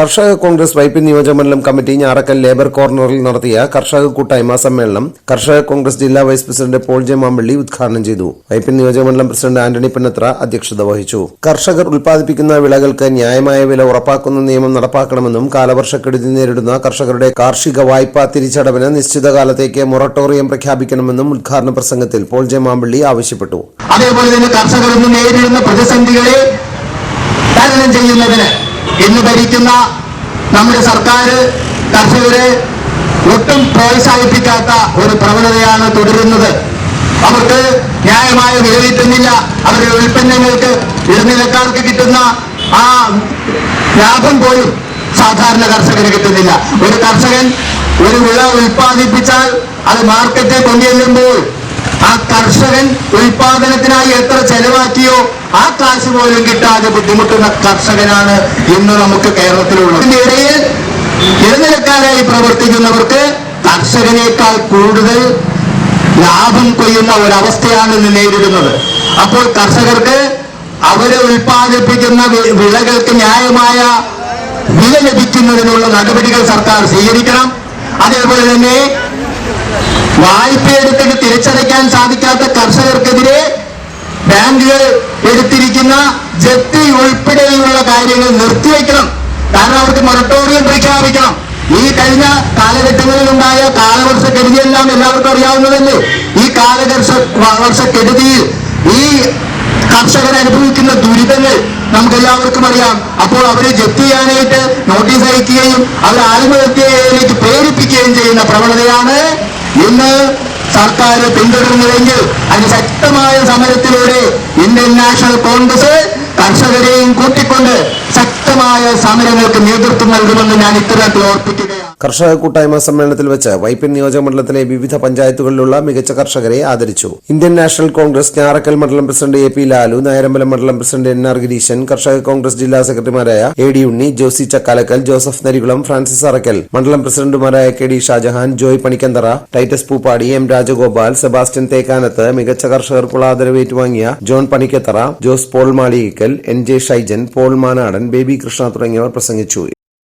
കർഷക കോൺഗ്രസ് വൈപ്പിൻ നിയോജകമണ്ഡലം committee Njarakkal labour കോർണറിൽ നടത്തിയ കർഷക കൂട്ടായ്മ സമ്മേളനം കർഷക കോൺഗ്രസ് ജില്ലാ vice president Paul J Mampally ഉദ്ഘാടനം ചെയ്തു. വൈപ്പിൻ നിയോജകമണ്ഡലം പ്രസിഡന്റ് ആന്റണി പിന്നത്ര അധ്യക്ഷത വഹിച്ചു. കർഷകർ ഉൽപ്പാദിപ്പിക്കുന്ന വിളകൾക്ക് ന്യായമായ വില ഉറപ്പാക്കുന്ന നിയമം നടപ്പാക്കണമെന്നും കാലവർഷക്കെടുതി നേരിടുന്ന കർഷകരുടെ കാർഷിക വായ്പാ തിരിച്ചടവിന് നിശ്ചിത കാലത്തേക്ക് മൊറട്ടോറിയം പ്രഖ്യാപിക്കണമെന്നും ഉദ്ഘാടന പ്രസംഗത്തിൽ പോൾ ജെ മാമ്പള്ളി ആവശ്യപ്പെട്ടു. അതേപോലെ തന്നെ കർഷകർ നേരിടുന്ന പ്രതിസന്ധികളെ തരണം ചെയ്യുന്നതിന് ഇന്ന് ഭരിക്കുന്ന നമ്മുടെ സർക്കാർ കർഷകരെ ഒട്ടും പ്രോത്സാഹിപ്പിക്കാത്ത ഒരു പ്രവണതയാണ് തുടരുന്നത്. അവർക്ക് ന്യായമായ വില കിട്ടുന്നില്ല അവരുടെ ഉൽപ്പന്നങ്ങൾക്ക് ഇടനിലക്കാർക്ക് കിട്ടുന്ന ആ ലാഭം പോലും സാധാരണ കർഷകന് കിട്ടുന്നില്ല. ഒരു കർഷകൻ ഒരു വിള ഉൽപ്പാദിപ്പിച്ചാൽ അത് മാർക്കറ്റിൽ കൊണ്ടുചെല്ലുമ്പോൾ ഉൽപാദനത്തിനായി എത്ര ചെലവാക്കിയോ ആ കാശ് പോലും കിട്ടാതെ ബുദ്ധിമുട്ടുന്ന കർഷകനാണ് ഇന്ന് നമുക്ക് കേരളത്തിലുള്ളത്. ഇതിന്റെ ഇടയിൽ ഇടനിലക്കാരായി പ്രവർത്തിക്കുന്നവർക്ക് കർഷകനേക്കാൾ കൂടുതൽ ലാഭം കൊയ്യുന്ന ഒരവസ്ഥയാണ് ഇന്ന് നേരിടുന്നത്. അപ്പോൾ കർഷകർക്ക് അവരെ ഉൽപ്പാദിപ്പിക്കുന്ന വി- വിളകൾക്ക് ന്യായമായ വില ലഭിക്കുന്നതിനുള്ള നടപടികൾ സർക്കാർ സ്വീകരിക്കണം. അതേപോലെ തന്നെ വായ്പ എടുത്തിട്ട് തിരിച്ചടയ്ക്കാൻ സാധിക്കാത്ത കർഷകർക്കെതിരെ ബാങ്കുകൾ എടുത്തിരിക്കുന്ന ജപ്തി ഉൾപ്പെടെയുള്ള കാര്യങ്ങൾ നിർത്തിവെക്കണം കാരണം അവർക്ക് മൊറട്ടോറിയം പ്രഖ്യാപിക്കണം. ഈ കഴിഞ്ഞ കാലഘട്ടങ്ങളിൽ ഉണ്ടായ കാലവർഷക്കെടുതിയെല്ലാം എല്ലാവർക്കും അറിയാവുന്നതല്ലേ? ഈ കാലവർഷ വർഷക്കെടുതിയിൽ ഈ കർഷകർ അനുഭവിക്കുന്ന ദുരിതങ്ങൾ നമുക്ക് എല്ലാവർക്കും അറിയാം. അപ്പോൾ അവരെ ജപ്തി ചെയ്യാനായിട്ട് നോട്ടീസ് അയക്കുകയും അവരെ ആത്മഹത്യയിലേക്ക് പ്രേരിപ്പിക്കുകയും ചെയ്യുന്ന സർക്കാർ പിന്തുടരുന്നുവെങ്കിൽ അതിന് ശക്തമായ സമരത്തിലൂടെ ഇന്ത്യൻ നാഷണൽ കോൺഗ്രസ് കർഷകരെയും കൂട്ടിക്കൊണ്ട് ശക്തമായ സമരങ്ങൾക്ക് നേതൃത്വം നൽകുമെന്ന് ഞാൻ ഇത്തരത്തിൽ ഓർപ്പിക്കുകയാണ് കർഷക കൂട്ടായ്മ സമ്മേളനത്തിൽ വെച്ച് വൈപ്പിൻ നിയോജക മണ്ഡലത്തിലെ വിവിധ പഞ്ചായത്തുകളിലുള്ള മികച്ച കർഷകരെ ആദരിച്ചു. ഇന്ത്യൻ നാഷണൽ കോൺഗ്രസ് ഞാറക്കൽ മണ്ഡലം president A P Lalu Nayarambalam മണ്ഡലം പ്രസിഡന്റ് എൻ ആർ ഗിരീശൻ കർഷക കോൺഗ്രസ് ജില്ലാ സെക്രട്ടറിമാരായ A D Unni Josy Chakkalakkal Joseph Narikulam Francis Arackal മണ്ഡലം പ്രസിഡന്റുമാരായ K D Shajahan Joy Panikkanthara Titus Pooppadi M Rajagopal Sebastian Thekkanath മികച്ച കർഷകർക്കുള്ള ആദരവ് ഏറ്റുവാങ്ങിയ John Panikkathara Jose Paul Malikal N J Shaijan Paul Manadan Baby Krishna തുടങ്ങിയവർ പ്രസംഗിച്ചു.